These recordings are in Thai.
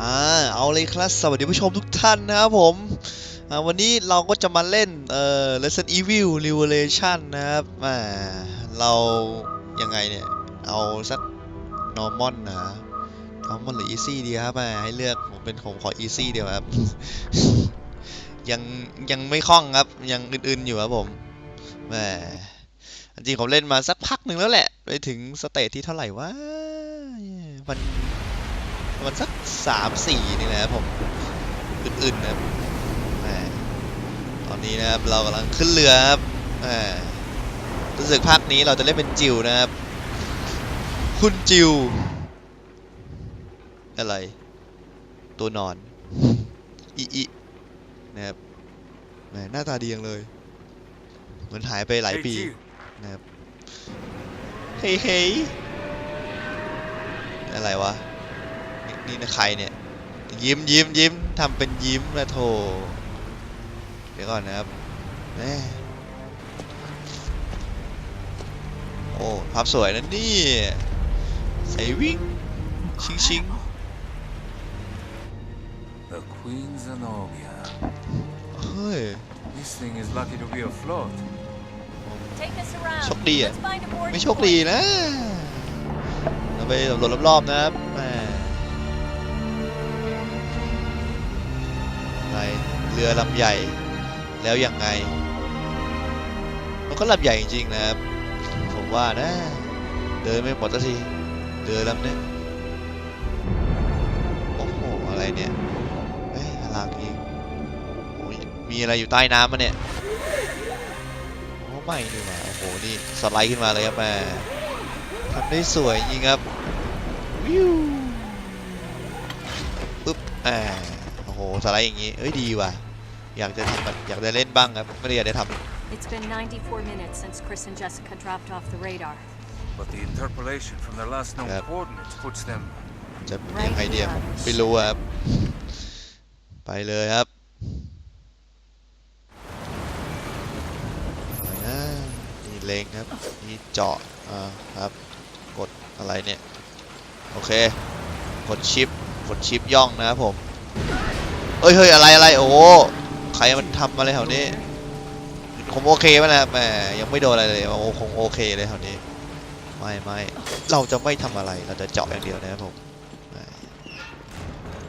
อ่าเอาเลยครับสวัสดีผู้ชมทุกท่านนะครับผมวันนี้เราก็จะมาเล่นเอ่อ Resident Evil Revelation นะครับอ่าเรายังไงเนี่ย เอาสัก normal นะ normal หรือ easy ดีครับอ่าให้เลือกผมเป็นผมขอ easy เดียวครับ ยังยังไม่คล่องครับยังอื่นๆอยู่ครับผมแหมจริงผมเล่นมาสักพักหนึ่งแล้วแหละ ไปถึงสเตจที่เท่าไหร่วะมัน มันสักสามสี่นี่นะครับผมอื่นๆนะครับแหมตอนนี้นะครับเรากำลังขึ้นเรือครับแหมรู้สึกภาคนี้เราจะเล่นเป็นจิวนะครับ คุณจิว อะไร ตัวนอนอีอีนะครับแหมหน้าตาดีจังเลย เหมือนหายไปหลายปี Hey, Jill. นะครับเฮ้ยเฮ้ยอะไรวะ นี่นี่นะใครเนี่ย ยิ้มยิ้มยิ้มทำเป็นยิ้มนะโถเดี๋ยวก่อนนะครับแหมโอ้ภาพสวยนะนี่ใส่วิ่งชิงชิง The Queen Zenobia. เฮ้ย This thing is lucky to be afloat. Take us around. โชคดีอะ Let's find a boarding ไม่โชคดี point. นะ เราไปสำรวจรอบๆนะครับแหม เรือลำใหญ่แล้วยังไง มันก็ลำใหญ่จริงๆนะครับ ผมว่านะ เดินไม่หมดสักทีเรือลำเนี้ยโอ้โหอะไรเนี่ยเฮ้ยอลางยิงโอ้ยมีอะไรอยู่ใต้น้ำมะเนี่ยโอ้ไม่ดีกว่าโอ้โหนี่สไลด์ขึ้นมาเลยครับแม่ทำได้สวยจริงครับวิวปึ๊บแหมโอ้โหสไลด์อย่างงี้เอ้ยดีว่ะ อยากจะทำมันอยากจะเล่นบ้างครับไม่ได้อยากจะท It's been 94 minutes since Chris and Jessica dropped off the radar. But the interpolation from their last known Yep. coordinates puts them ำจะยังไงเดียผมไม่รู้อะครับไปเลยครับอะไรนะนี่เลงครับนี่เจาะอ่าครับกดอะไรเนี่ยโอเคกดชิปกดชิปย่องนะครับผมเอ้ยเฮ้ยอะไรอะไรโอ้โห ใครมันทำอะไรแถวนี้ผมโอเคไหมนะครับแหมยังไม่โดนอะไรเลยโอ้คงโอเคเลยแถวนี้ ไม่ไม่เราจะไม่ทำอะไรเราจะเจาะอย่างเดียวนะครับผมแหม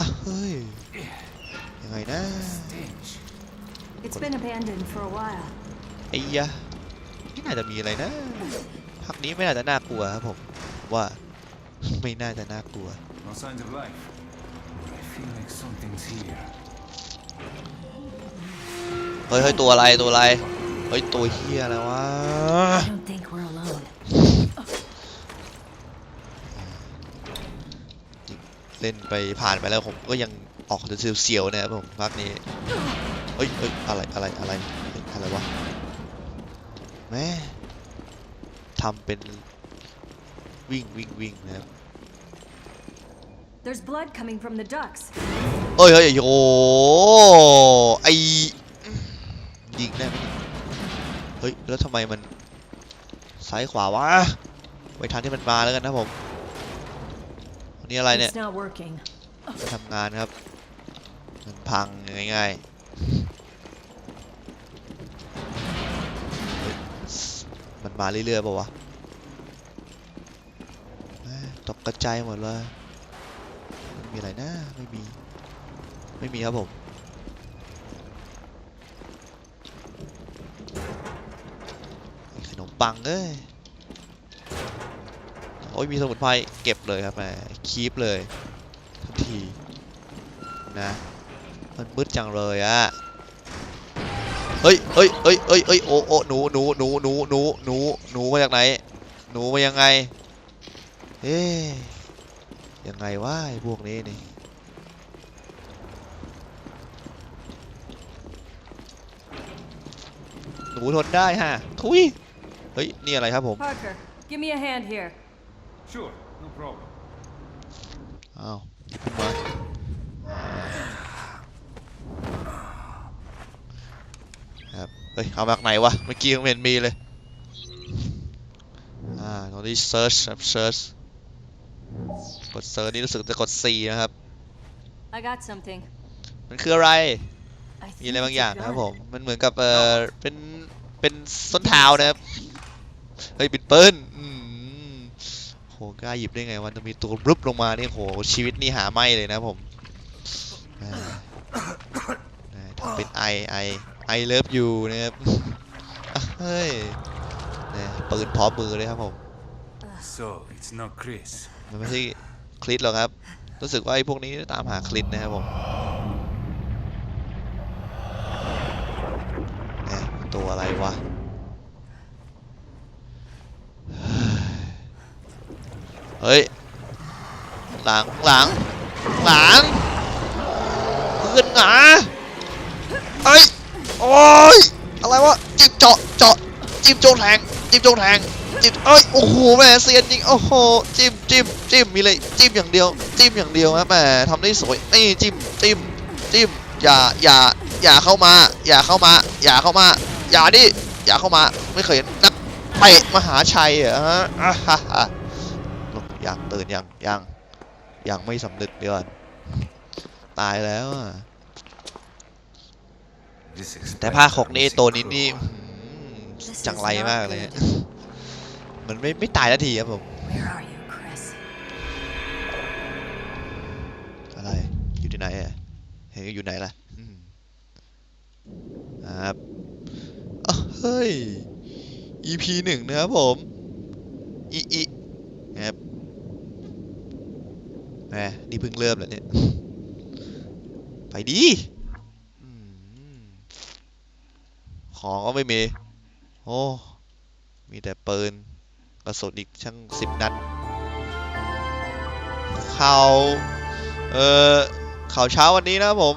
อะเฮ้ยยังไงนะ stench. It's been abandoned for a while. ไอ้ยะไม่น่าจะมีอะไรนะภาคนี้ไม่น่าจะน่ากลัวครับผมผมว่าไม่น่าจะน่ากลัว No signs of life. But I feel like something's here. เฮ้ยเฮ้ยตัวอะไรตัวอะไร เฮ้ยตัวเฮียอะไรวะ I don't think we're alone. เล่นไปผ่านไปแล้วผมก็ยังออกจะเสียวๆนะครับผมภาคนี้ เฮ้ยเฮ้ยอะไรอะไรอะไรเฮ้ยอะไรวะแม่ทำเป็นวิ่งวิ่งวิ่งนะครับ There's blood coming from the ducks. เอ้ยเฮ้ยโอ้ไอ ยิงได้ไหมเนี่ยเฮ้ย แล้วทำไมมันซ้ายขวาวะไปทางที่มันมาแล้วกันนะผมอันนี้อะไรเนี่ย It's not working. จะทำงานครับ มันพังง่ายๆเฮ้ยมันมาเรื่อยๆป่าวะแม่ตกกระจายหมดเลยมันมีอะไรนะ ไม่มี ไม่มีครับผม ฝังเอ้ยโอ้ยมีสมุนไพรเก็บเลยครับแหมคีปเลยทันทีนะมันมืดจังเลยอะเฮ้ยเฮ้ยเฮ้ยเฮ้ยเฮ้ยโอ้โอ้หนูหนูหนูหนูหนูหนูหนูมาจากไหน หนูมายังไงเอ๊ยยังไงวะไอ้พวกนี้นี่หนูทนได้ฮะทุย เฮ้ย นี่อะไรครับผม Parker, give me a hand here. Sure, no problem. อ้าวหยิบขึ้นมาครับ เฮ้ย เอามาจากไหนวะ เมื่อกี้ยังไม่เห็นมีเลย อ่า ตรงนี้ search ครับ search กด search นี่รู้สึกจะกด C นะครับ I got something. มันคืออะไร I มี think อะไรบาง it's อย่าง a นะครับ gun. ผม มันเหมือนกับเออเป็น เป็นส้นเท้านะครับ เฮ้ยปิดเปิ้ลอืมโหกล้าหยิบได้ไงวันจะมีตัวรุบลงมานี่โหชีวิตนี่หาไม่เลยนะผมอ่าอ่าทำเป็นไอไอไอเลิฟยูนะครับอะเฮ้ยเนี่ยปืนพร้อมมือเลยครับผม So, it's not Chris. มันไม่ใช่คลิปหรอกครับ รู้สึกว่าไอ้พวกนี้ตามหาคลิปนะครับผมเนี่ยตัวอะไรวะ เฮ้ย หลังหลังหลังขึ้นหนาเอ้ย โอ้ย อะไรวะ จิ้มเจาะเจาะจิ้มโจงแทง จิ้มโจงแทง จิ้มเอ้ย โอ้โห แม่เซียนจริง โอ้โห จิ้มจิ้มจิ้มมีเลย จิ้มอย่างเดียว จิ้มอย่างเดียวครับแหมทำได้สวย นี่จิ้มจิ้มจิ้ม อย่า อย่า อย่าเข้ามา อย่าเข้ามา อย่าเข้ามา อย่าดิ อย่าเข้ามา ไม่เคยนักเตะมหาชัยเหรอฮะอ่าฮ่าฮ่า ยังตื่นยังยังยังไม่สำนึกเดือน ตายแล้วอะ This แต่ explains ภาคห our กนี่ missing ตัวนี้นี่ crew. อื้อหือจังไรมากเลยอะมันไม่ไม่ตายนาทีครับผม Where are you, Chris? อะไร อยู่ที่ไหนอะเห็นก็อยู่ไหนล่ะอืมครับอ้าวเฮ้ย EP หนึ่งนะครับผม อีอีนะครับ แหมนี่เพิ่งเริ่มแล้วเนี่ย ไปดีอืมของก็ไม่มี โอ้ มีแต่ปืนกระสุนอีกช่างสิบนัด ข่าว เอ่อ ข่าวเช้าวันนี้นะครับผม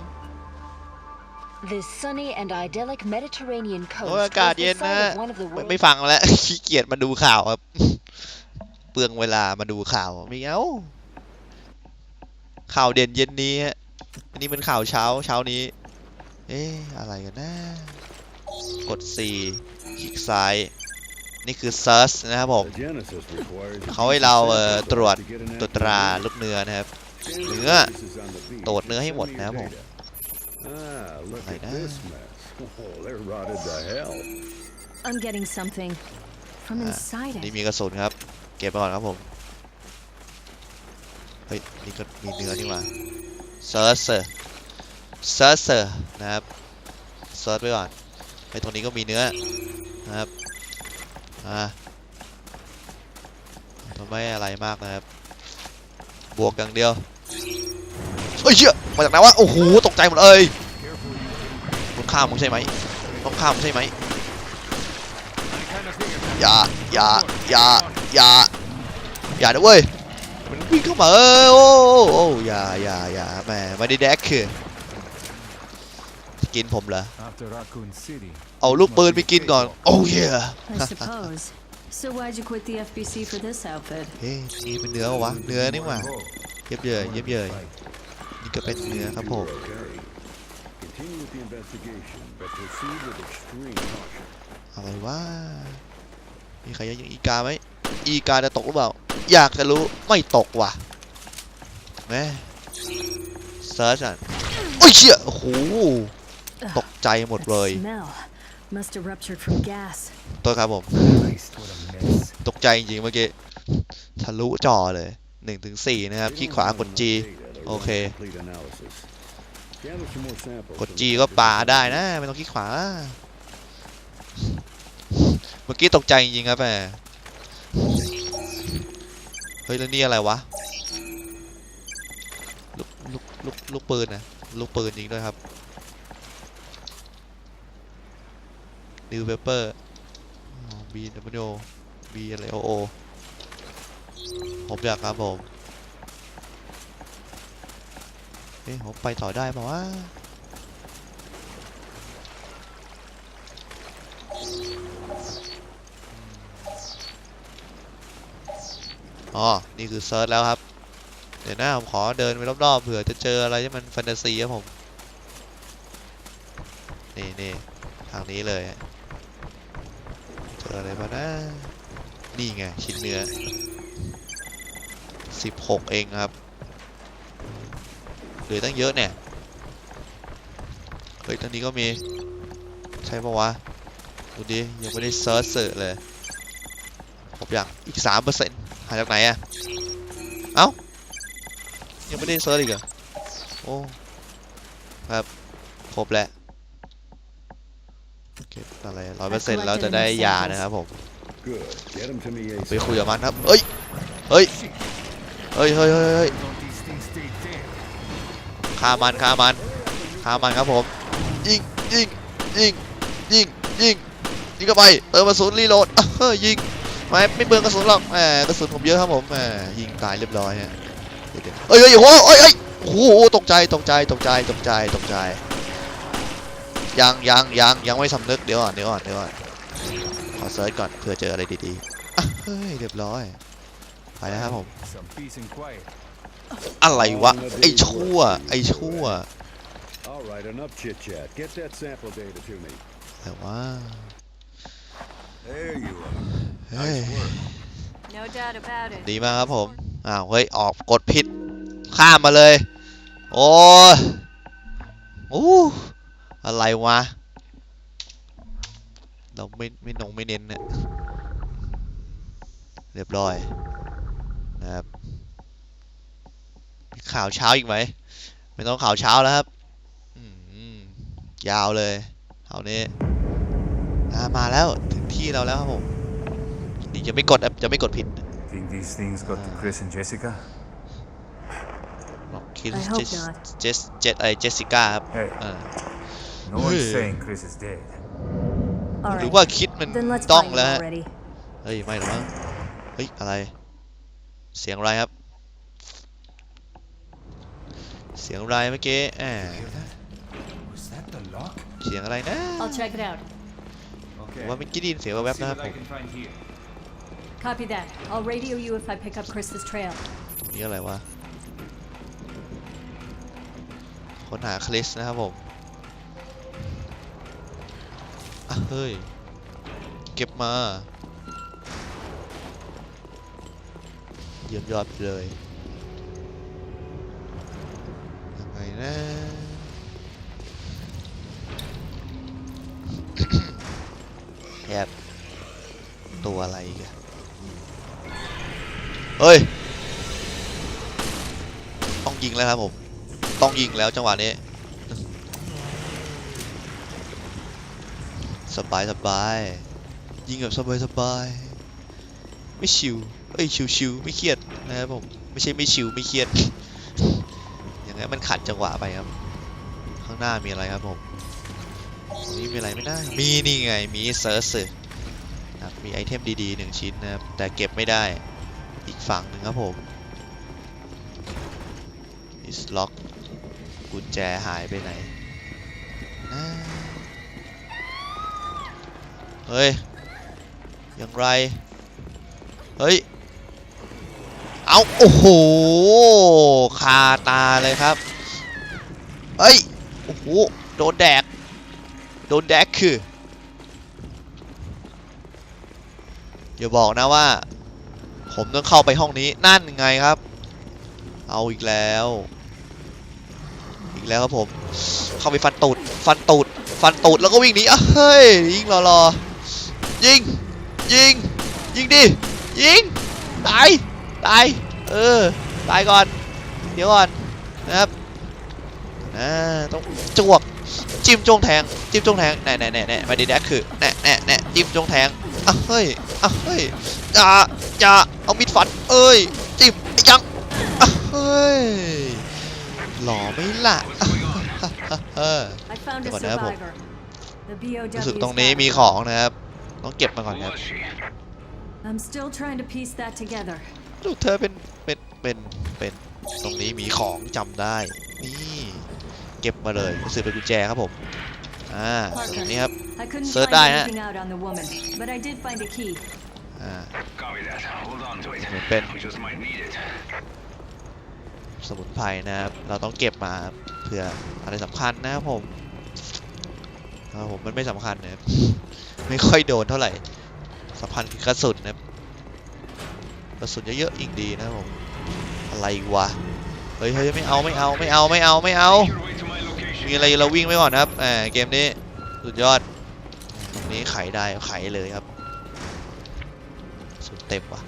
The sunny and idyllic Mediterranean โอ้ย coast อากาศ was เย็ the นนะ site of one of the ไม่ world's ไม่ฟังแล้ว ขี้เกียจมาดูข่าวครับ เปลืองเวลามาดูข่าว ไม่เอา ข่าวเด่นเย็นนี้ฮะอันนี้เป็นข่าวเช้าเช้านี้ เอ๊ะอะไรกันนะ กด4คลิกซ้าย นี่คือ search นะครับผมเขาให้เราเอ่อตรวจตรวจตราลูกเนื้อนะครับ เนื้อตรวจเนื้อให้หมดนะครับผม Ah, look Like at this that. mess. Oh, they're rotted to hell. I'm getting something from Ah, inside นี่ it. มีกระสุนครับ เก็บไปก่อนครับผม เฮ้ย นี่ก็มีเนื้อนี่หว่าเซิร์ชเซอร์เซิร์ชเซอร์นะครับเซิร์ชไปก่อนไอ้ตรงนี้ก็มีเนื้อนะครับอ่ามันไม่อะไรมากนะครับ บวกอย่างเดียวเฮ้ยเชี่ยมาจากไหนวะโอ้โหตกใจหมดเลยมึงฆ่ามึงใช่ไหมต้องฆ่ามึงใช่ไหมอย่าอย่าอย่าอย่าอย่านะเว้ย มันวิ่งเข้ามาเออโอ้โอ้โอ้อย่าอย่าอย่าแหมไม่ได้แดกคือกินผมเหรอ After Raccoon City. เอาลูกปืนไปกินก่อนโอ้เย่ I suppose. So why'd you quit the FBC for this outfit? เฮ้ยนี่เป็นเนื้อวะเนื้อนี่หว่าเย็บเย่ยเย็บเย่ยนี่ก็เป็นเนื้อครับผม Okay. Continue with the investigation, but proceed with extreme caution. อะไรวะมีใครยังยิงอีกาไหม อีกาจะตกหรือเปล่า อยากจะรู้ไม่ตกว่ะแม่เซิร์ชอะโอ้ยเชี่ยโอ้โหตกใจหมด That เลย smell must have ruptured from gas. ตัวครับผม Christ, what a mess. ตกใจจริงๆเมื่อกี้ทะลุจอเลย1ถึง4นะครับ They ขี้ don't ขวา have กด enough G data to run Okay. a complete analysis. Gather some more samples กด from G the ก็ปา different ได้นะ ไม่ต้องขี้ขวา เมื่อกี้ตกใจจริงๆครับแหม เฮ้ยแล้วนี่อะไรวะลูกลูกลูกลูกปืนนะลูกปืนจริงด้วยครับนิวเปเปอร์บีดับเบิลบีอะไรโอโอผมอยากครับผมเอ๊ะผมไปต่อได้ป่าวะ อ๋อ นี่คือเซิร์ชแล้วครับ เดี๋ยวนะผมขอเดินไปรอบๆเผื่อจะเจออะไรที่มันแฟนตาซีครับผม นี่นี่ทางนี้เลย เจออะไรบ้างนะ นี่ไง ชิ้นเนื้อ 16 เองครับ เหลือตั้งเยอะเนี่ย เฮ้ยตอนนี้ก็มี ใช่ปะวะ ดูดิ ยังไม่ได้เซิร์ชเสิร์ชเลยผมอยากอีกสามเปอร์เซ็นต์ หาจากไหนอะเอ้า ยังไม่ได้เซิร์ชอีกเหรอ โอ้ ครับ ครบแล้วเก็บอะไรร้อยเปอร์เซ็นต์แล้วจะได้ยานะครับผม Good. Get him to me ไป ASAP. คุยกับมันครับ เฮ้ย เฮ้ย เฮ้ยเฮ้ยเฮ้ยเฮ้ย Don't these things stay dead? ฆ่ามันฆ่ามันฆ่ามันครับผมยิงยิงยิงยิงยิงยิงเข้าไปเติมกระสุนรีโหลดเฮ้ยยิง ไม่ไม่เบืองกระสุนหรอกแหมกระสุนผมเยอะครับผมแหมยิงตายเรียบร้อยฮะเดี๋ยวๆเฮ้ยเฮ้ยโอ้โหเฮ้ยเฮ้ยโอ้โหตกใจตกใจตกใจตกใจตกใจยังยังยังยังไม่สำนึกเดี๋ยวก่อนเดี๋ยวก่อนเดี๋ยวก่อนขอเซิร์ชก่อนเผื่อเจออะไรดีๆอะเฮ้ยเรียบร้อยไปแล้วครับผม Some peace and quiet. อะไรวะไอ้ชั่วไอ้ชั่ว All right, enough chit chat. Get that sample data to me. แต่ว่า There you are. เฮ้ย No doubt about it. ดีมากครับผม อ้าว เฮ้ย ออกกดผิด ข้ามมาเลย โอ้ยอู้อะไรวะ เราไม่ไม่นงไม่เน้นเนี่ยเรียบร้อย นะครับมีข่าวเช้าอีกไหม ไม่ต้องข่าวเช้าแล้วครับอืมยาวเลยเท่านี้อ่ามาแล้วถึง ที่เราแล้วครับผมนี่จะไม่กดครับจะไม่กดผิด Think these things got to Chris and Jessica? บอกคิด I เจ hope ส not. เจสเจสไอเจสสิก้าครับ Hey, อ่า no one's Hey. saying Chris is dead. All หรือ right. ว่าคิดมัน Then let's ต้อง find him แล้วฮะ already. เฮ้ยไม่หรอกมั้งเฮ้ยอะไร เสียงอะไรครับ เสียงอะไรเมื่อกี้แหม Was that the lock? เสียงอะไรนะ I'll check it out. ผม Okay. ว่าเมื่อกี้ได้ยินเสียงแวบๆนะครับผม can find here. Copy that. I'll radio you if I pick up Chris's trail. นี่อะไรวะ ค้นหาคลิสนะครับผมอะเฮ้ย เก็บมา เยี่ยมยอดไปเลยยังไงนะ แอบตัวอะไรอีกันเฮ้ย ต้องยิงแล้วครับผม ต้องยิงแล้วจังหวะนี้ สบายสบายยิงแบบสบายสบายไม่ชิวเอ้ยชิวชิวไม่เครียดนะครับผมไม่ใช่ไม่ชิวไม่เครียดอย่างนั้นมันขัดจังหวะไปครับ ข้างหน้ามีอะไรครับผม ตรงนี้มีอะไรไม่ได้ มีนี่ไง มีเซิร์ชนะครับมีไอเทมดีๆหนึ่งชิ้นนะครับ แต่เก็บไม่ได้ อีกฝั่งหนึ่งครับผม is lock กุญแจหายไปไหนนะเฮ้ย อย่างไร เฮ้ย เอาโอ้โห คาตาเลยครับ เฮ้ย โอ้โห โดนแดก โดนแดกคืออย่าบอกนะว่า ผมต้องเข้าไปห้องนี้นั่นไงครับ เอาอีกแล้ว อีกแล้วครับผม เข้าไปฟันตูดฟันตูดฟันตูดแล้วก็วิ่งหนีอะเฮ้ยยิงรอรอยิงยิงยิงดิยิงตายตายเออตายก่อนเดี๋ยวก่อนนะครับอ่าต้องจวก จิ้มจ้วงแทงจิ้มจ้วงแทงแน่แน่แน่แน่ไม่ได้แดกคือแน่แน่แน่จิ้มจ้วงแทงอะเฮ้ยอะเฮ้ยอย่าอย่าเอามีดฟันเอ้ยจิ้มไอ้ยังอะเฮ้ยหล่อไหม่ล่ะเออ I found a Ikaw na po. survivor. The BOW. รู้สึกตรงนี้มีของนะครับ ต้องเก็บมาก่อนครับ I'm still trying to piece that together. ดูเธอเป็นเป็นเป็นเป็นตรงนี้มีของจำได้นี่ เก็บมาเลยรู้สึกเป็นกุญแจครับผมอ่าตรงนี้ครับ I couldn't Sir, find die, huh? anything out on the woman, but I did find a key. อ่า Copy that. Hold on to it. เหมือนเป็น We just might need it. สมุนไพรนะครับเราต้องเก็บมาเพื่ออะไรสำคัญนะครับผมนะครับผมมันไม่สำคัญนะครับไม่ค่อยโดนเท่าไหร่สำคัญคือกระสุนนะครับกระสุนเยอะๆอีกดีนะครับผมอะไรวะ เฮ้ยเฮ้ยไม่เอาไม่เอาไม่เอาไม่เอาไม่เอามีอะไรเราวิ่งไว้ก่อนครับแหมเกมนี้สุดยอดตรงนี้ไขได้ไขเลยครับสุดเต็มว่ะ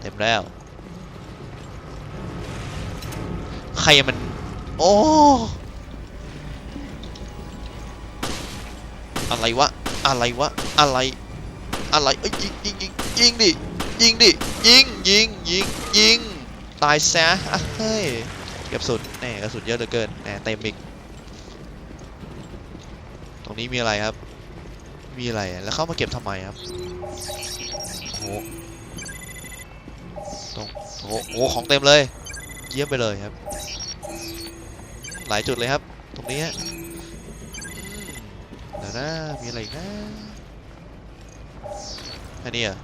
เต็มแล้ว ใครมันโอ้อะไรวะอะไรวะอะไรอะไรเอ้ยยิงยิงยิงยิงดิยิงดิยิงยิงยิงยิงตายซะเฮ้ย ก็บสุดแน่กระสุนเยอะเหลือเกินแน่เต็มอีกตรงนี้มีอะไรครับ มีอะไรแล้วเข้ามาเก็บทำไมครับโอ้โหตรงโอ้โหโอ้ของเต็มเลยเยี่ยมไปเลยครับ หลายจุดเลยครับ ตรงนี้ฮะอืมเดี๋ยวนะมีอะไรนะอันนี้อะ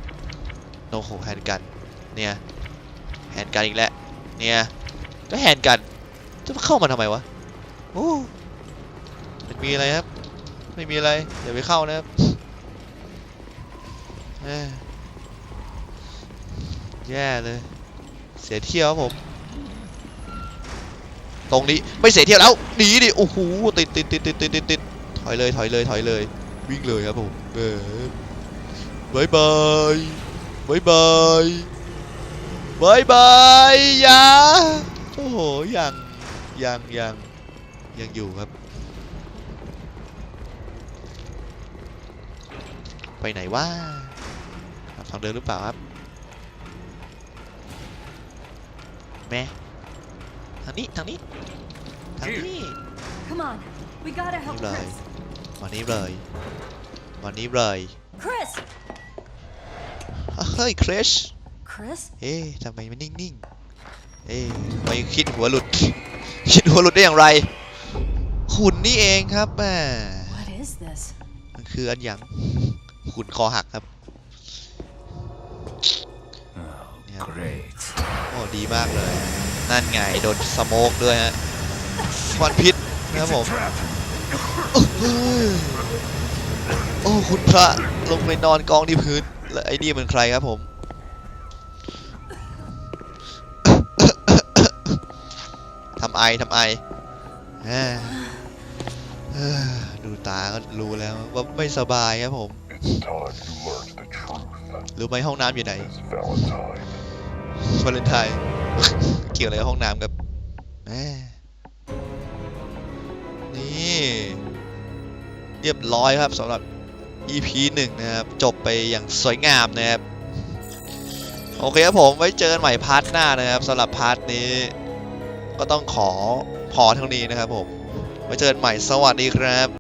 โอ้โหแฮนกันเนี่ยแฮนกันอีกแล้วเนี่ย ก็แฮนกัน จะเข้ามาทำไมวะโอ้มันมีอะไรครับ ไม่มีอะไรอย่าไปเข้านะครับแย่เลย เสียเที่ยวครับผม ตรงนี้ไม่เสียเที่ยวแล้วหนีดิโอ้โหติดติดติดติดติดติดติดถอยเลยถอยเลยถอยเลย วิ่งเลยครับผมเออบายบายบายบายบายบายย่า โอ้โหยังยังยังยังอยู่ครับ ไปไหนวะครับทางเดินหรือเปล่าครับแม่ทางนี้ทางนี้ทางนี้ Come on. We gotta help Như lời. Chris. วันนี้เลยวันนี้เลย Chris! อะเฮ้ยคริช Chris? เอ๊ะทำไมมันนิ่งๆ เอ๊ะทำไมคิดหัวหลุด คิดหัวหลุดได้อย่างไร หุ่นนี่เองครับแม่ What is this? มันคืออันหยังหุ่นคอหักครับ Oh, great. โอ้ดีมากเลย นั่นไงโดนสโมกด้วยฮะควันพิษนะครับผมเอ้ยโอ้คุณพระลงไปนอนกองที่พื้นแล้วไอ้นี่มันใครครับผม ทำไอทำไอดูตาก็รู้แล้วว่าไม่สบายครับผม It's time you learned the truth. รู้ไหมห้องน้ำอยู่ไหนวาเลนไทน์เกี่ยวอะไรกับห้องน้ำครับนี่เรียบร้อยครับสำหรับ EP 1 นะครับ จบไปอย่างสวยงามนะครับ โอเคครับผมไว้เจอกันใหม่พาร์ทหน้านะครับสำหรับพาร์ทนี้ ก็ต้องขอพอเท่านี้นะครับผมไว้เจอกันใหม่สวัสดีครับ